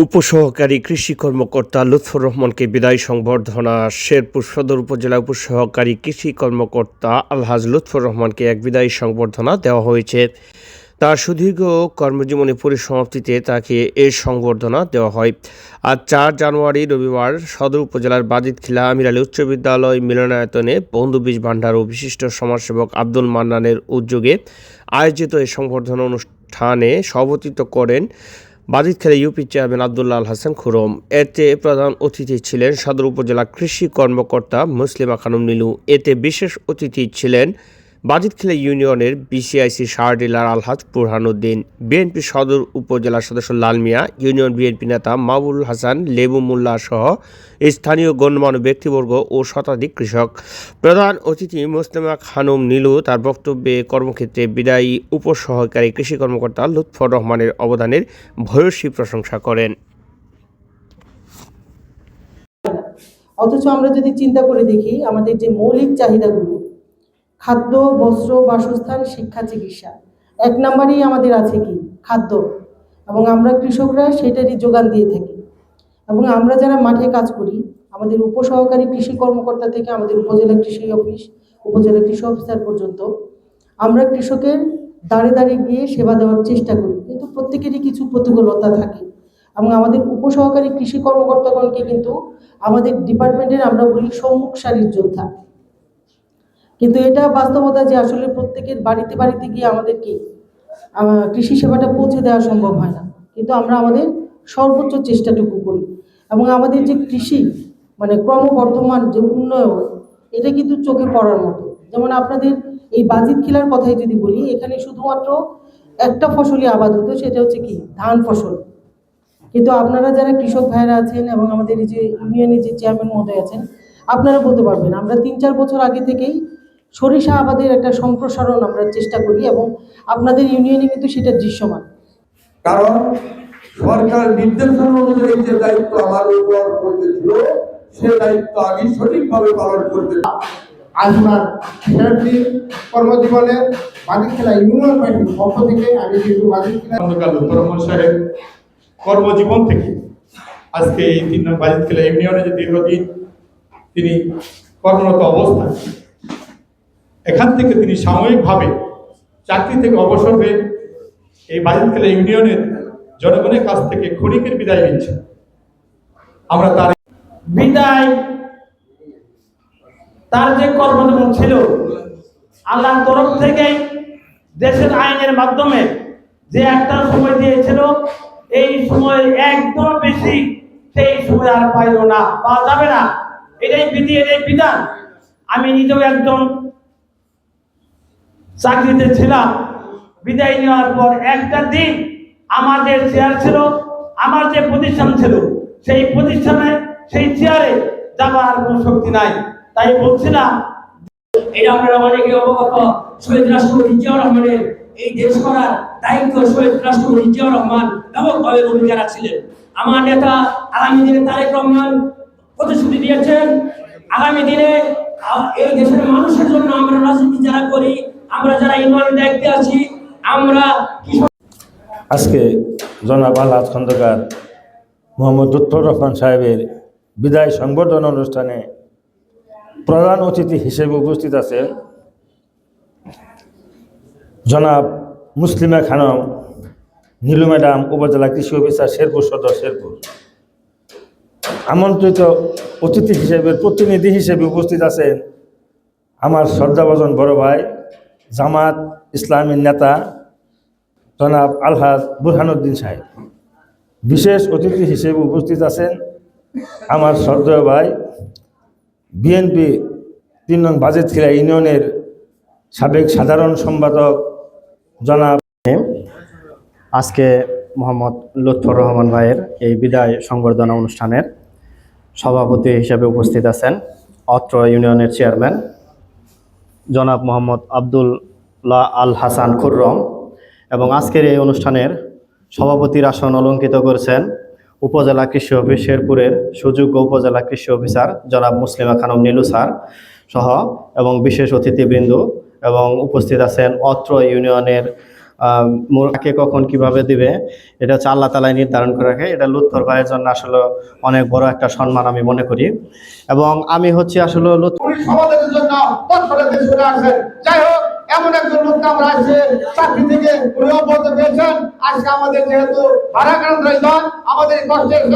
উপসহকারী কৃষি কর্মকর্তা লুৎফর রহমানকে বিদায় সংবর্ধনা। শেরপুর সদর উপজেলা উপসহকারী কৃষি কর্মকর্তা আলহাজ লুৎফর রহমানকে এক বিদায় সংবর্ধনা দেওয়া হয়েছে। তার সুদীর্ঘ কর্মজীবনী পরিসমাপ্তিতে তাকে এ সংবর্ধনা দেওয়া হয়। আজ চার জানুয়ারি রবিবার সদর উপজেলার বাজিতখিলা আমির আলী উচ্চ বিদ্যালয় মিলনায়তনে বন্ধুবীজ ভাণ্ডার ও বিশিষ্ট সমাজসেবক আব্দুল মান্নানের উদ্যোগে আয়োজিত এই সংবর্ধনা অনুষ্ঠানে সভাপতিত্ব করেন বাজিতখালী ইউপি চেয়ারম্যান আবদুল্লাহ আল হাসান খুরম। এতে প্রধান অতিথি ছিলেন সদর উপজেলা কৃষি কর্মকর্তা মুসলিমা খানম নীলু। এতে বিশেষ অতিথি ছিলেন বাজিতখালী ইউনিয়নের বিসিআইসি সার ডিলার আলহাজ বুরহানুদ্দিন বিএনপি সদর উপজেলা সদস্য লাল মিয়া, ইউনিয়ন বিএনপি নেতা মাবুল হাসান, লেবু মোল্লা সহ স্থানীয় গণ্যমান্য ব্যক্তিবর্গ ও শতাধিক কৃষক। প্রধান অতিথি মোস্তেমা খানম নীলু তার বক্তব্যে কর্মক্ষেত্রে বিদায়ী উপসহকারী কৃষি কর্মকর্তা লুৎফর রহমানের অবদানের ভয়সী প্রশংসা করেন। অথচ আমরা যদি চিন্তা করে দেখি, আমাদের যে মৌলিক চাহিদাগুলো খাদ্য, বস্ত্র, বাসস্থান, শিক্ষা, চিকিৎসা। এক নম্বরেই আমাদের আছে কি? খাদ্য। এবং আমরা কৃষকরা সেটারই যোগান দিয়ে থাকি। এবং আমরা যারা মাঠে কাজ করি, আমাদের উপসহকারী কৃষি কর্মকর্তা থেকে আমাদের উপজেলা কৃষি অফিস, উপজেলা কৃষি অফিসার পর্যন্ত, আমরা কৃষকের দাঁড়ে দাঁড়িয়ে গিয়ে সেবা দেওয়ার চেষ্টা করি। কিন্তু প্রত্যেকেরই কিছু প্রতিকূলতা থাকে। এবং আমাদের উপসহকারী কৃষি কর্মকর্তাগণকে কিন্তু আমাদের ডিপার্টমেন্টের, আমরা বলি সম্মুখ সারির যোদ্ধা। কিন্তু এটা বাস্তবতা যে আসলে প্রত্যেকের বাড়িতে বাড়িতে গিয়ে আমাদের কি কৃষি সেবাটা পৌঁছে দেওয়া সম্ভব হয় না। কিন্তু আমরা আমাদের সর্বোচ্চ চেষ্টাটুকু করি। এবং আমাদের যে কৃষি মানে ক্রমবর্ধমান যে উন্নয়ন, এটা কিন্তু চোখে পড়ার মতো। যেমন আপনাদের এই বাজিত খিলার কথাই যদি বলি, এখানে শুধুমাত্র একটা ফসলই আবাদ হতো, সেটা হচ্ছে কি? ধান ফসল। কিন্তু আপনারা যারা কৃষক ভাইরা আছেন এবং আমাদের এই যে ইউনিয়নের যে চেয়ারম্যান মহোদয় আছেন, আপনারা বলতে পারবেন, আমরা তিন চার বছর আগে থেকেই সরিষা আবাদের একটা সম্প্রসারণ আমরা চেষ্টা করি এবং আপনাদের ইউনিয়নে কিন্তু সেটা দৃশ্যমান। কারণ সরকার নির্দেশনা অনুযায়ী যে দায়িত্ব আমার উপর করতেছিল সে দায়িত্ব আমি সঠিকভাবে পালন করতে আজমার শেরটি কর্মজীবনে বাজিতখেলা ইউনিয়ন পার্টির পক্ষ থেকে আমি কিন্তু বাজিতখেলা খেলা রহমান সাহেব কর্মজীবন থেকে আজকে এই তিন নং বাজিতখেলা ইউনিয়নে যে দীর্ঘদিন তিনি কর্মরত অবস্থায় এখান থেকে তিনি সাময়িকভাবে চাকরি থেকে অবসর হয়ে এই বাজিতখেলা ইউনিয়নের জনগণের কাছ থেকে ক্ষণিকের বিদায় নিচ্ছেন। আমরা তার বিদায়। তার যে কর্মজীবন ছিল, আল্লাহর তরফ থেকে দেশের আইনের মাধ্যমে যে একটা সময় দিয়েছিল, এই সময় একদম বেশি, সেই সময় আর পাইল না, পাওয়া যাবে না। এটাই বিধি, এটাই বিধান। আমি নিজেও একজন চাকরিতে ছিলাম। বিদায় নেওয়ার পর একটা দিন আমার যে চেয়ার ছিল, আমার যে প্রতিষ্ঠান ছিল, সেই প্রতিষ্ঠানে, সেই চেয়ারে যাবার কোনো শক্তি নাই। তাই বলছিলাম অনেকে শহীদ রহমানের এই দেশ করার রহমান আমার নেতা আগামী দিনে তারেক রহমান প্রতিশ্রুতি দিয়েছেন, আগামী দিনে এই দেশের মানুষের জন্য আমরা রাজনীতি যারা করি আমরা যারা আছি, আমরা আজকে জনাব আল্লাহ খন্দকার মোহাম্মদ লুৎফর রহমান সাহেবের বিদায় সংবর্ধনা অনুষ্ঠানে প্রধান অতিথি হিসেবে উপস্থিত আছেন জনাব মুসলিমা খানম, নীলু ম্যাডাম, উপজেলা কৃষি অফিসার শেরপুর সদর শেরপুর। আমন্ত্রিত অতিথি হিসেবে প্রতিনিধি হিসেবে উপস্থিত আছেন আমার শ্রদ্ধাভাজন বড় ভাই জামাত ইসলামীর নেতা জনাব আলহাজ বুরহানুদ্দিন সাহেব। বিশেষ অতিথি হিসেবে উপস্থিত আছেন আমার শ্রদ্ধেয় ভাই, বিএনপি তিন নং বাজেতখিলা ইউনিয়নের সাবেক সাধারণ সম্পাদক জনাব আজকে মোহাম্মদ লুৎফর রহমান ভাইয়ের এই বিদায় সংবর্ধনা অনুষ্ঠানের সভাপতি হিসেবে উপস্থিত আছেন অত্র ইউনিয়নের চেয়ারম্যান জনাব মোহাম্মদ আবদুল্লাহ আল হাসান খুররম এবং আজকের এই অনুষ্ঠানের সভাপতির আসন অলঙ্কিত করেছেন উপজেলা কৃষি অফিস শেরপুরের সুযোগ্য উপজেলা কৃষি অফিসার জনাব মুসলিমা খানম নীলু স্যার সহ এবং বিশেষ অতিথিবৃন্দ এবং উপস্থিত আছেন অত্র ইউনিয়নের কাকে কখন কীভাবে দিবে এটা হচ্ছে আল্লাহ তালাই নির্ধারণ করে রাখে। এটা লুৎফর ভাইয়ের জন্য আসলে অনেক বড় একটা সম্মান আমি মনে করি। এবং আমি হচ্ছে আসলে যাই হোক আমাদের যেহেতু কষ্টের